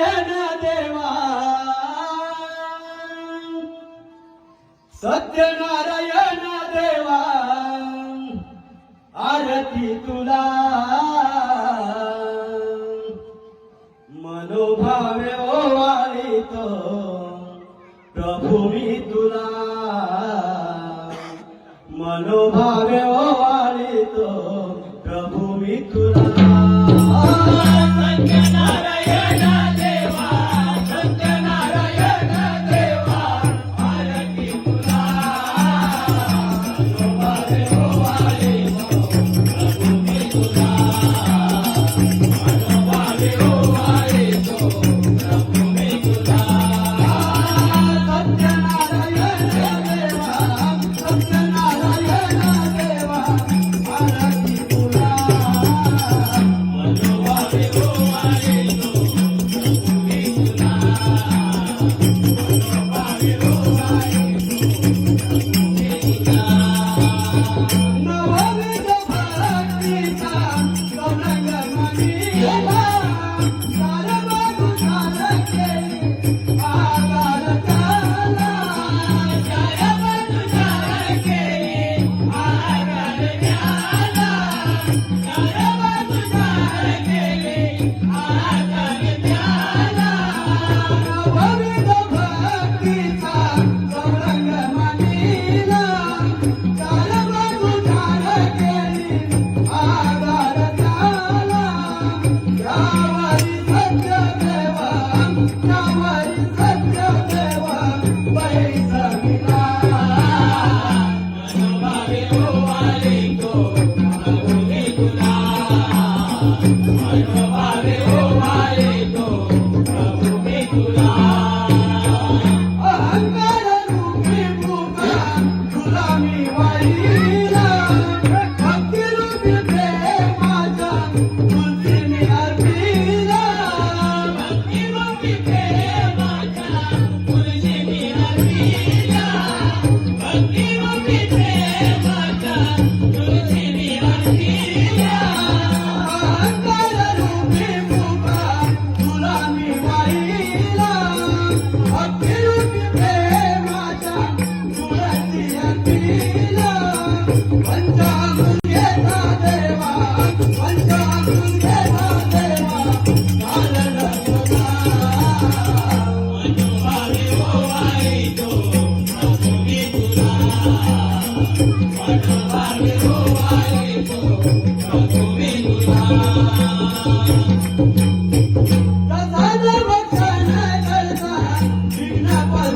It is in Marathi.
नयन देवा. सत्यनारायण देवा आरती तुला. मनोभावे ओवाळीत प्रभू मी तुला. मनोभावे Yeah.